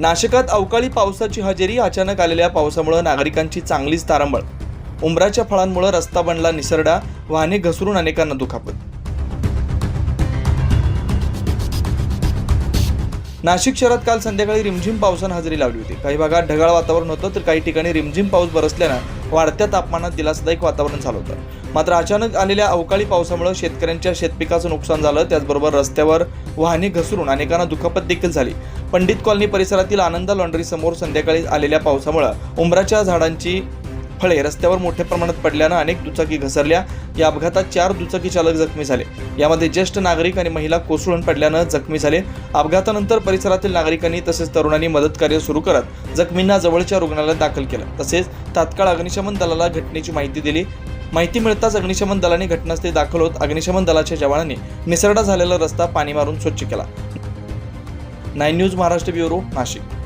नाशिकात अवकाळी पावसाची हजेरी अचानक आलेल्या पावसामुळे नागरिकांची चांगलीच तारांबळ. उंबराच्या फळांमुळे रस्ता बनला निसरडा वाहने घसरून अनेकांना दुखापत. नाशिक शहरात काल संध्याकाळी रिमझिम पावसानं हजेरी लावली होती. काही भागात ढगाळ वातावरण होतं तर काही ठिकाणी रिमझिम पाऊस बरसल्यानं वाढत्या तापमानात दिलासादायक वातावरण झालं होतं. मात्र अचानक आलेल्या अवकाळी पावसामुळे शेतकऱ्यांच्या शेतपिकाचं नुकसान झालं त्याचबरोबर रस्त्यावर वाहने घसरून अनेकांना दुखापत देखील झाली. पंडित कॉलनी परिसरातील आनंद लॉन्ड्री समोर संध्याकाळी आलेल्या पावसामुळे उंबराच्या झाडांची फळे रस्त्यावर मोठ्या प्रमाणात पडल्यानं अनेक दुचाकी घसरल्या. या अपघातात चार दुचाकी चालक जखमी झाले. यामध्ये ज्येष्ठ नागरिक आणि महिला कोसळून पडल्यानं जखमी झाले. अपघातानंतर परिसरातील नागरिकांनी तसेच तरुणांनी मदत कार्य सुरू करत जखमींना जवळच्या रुग्णालयात दाखल केलं. तसेच तात्काळ अग्निशमन दलाला घटनेची माहिती दिली. माहिती मिळताच अग्निशमन दलाने घटनास्थळी दाखल होत अग्निशमन दलाच्या जवानांनी निसरडा झालेला रस्ता पाणी मारून स्वच्छ केला. Nine news Maharashtra bureau Nashik.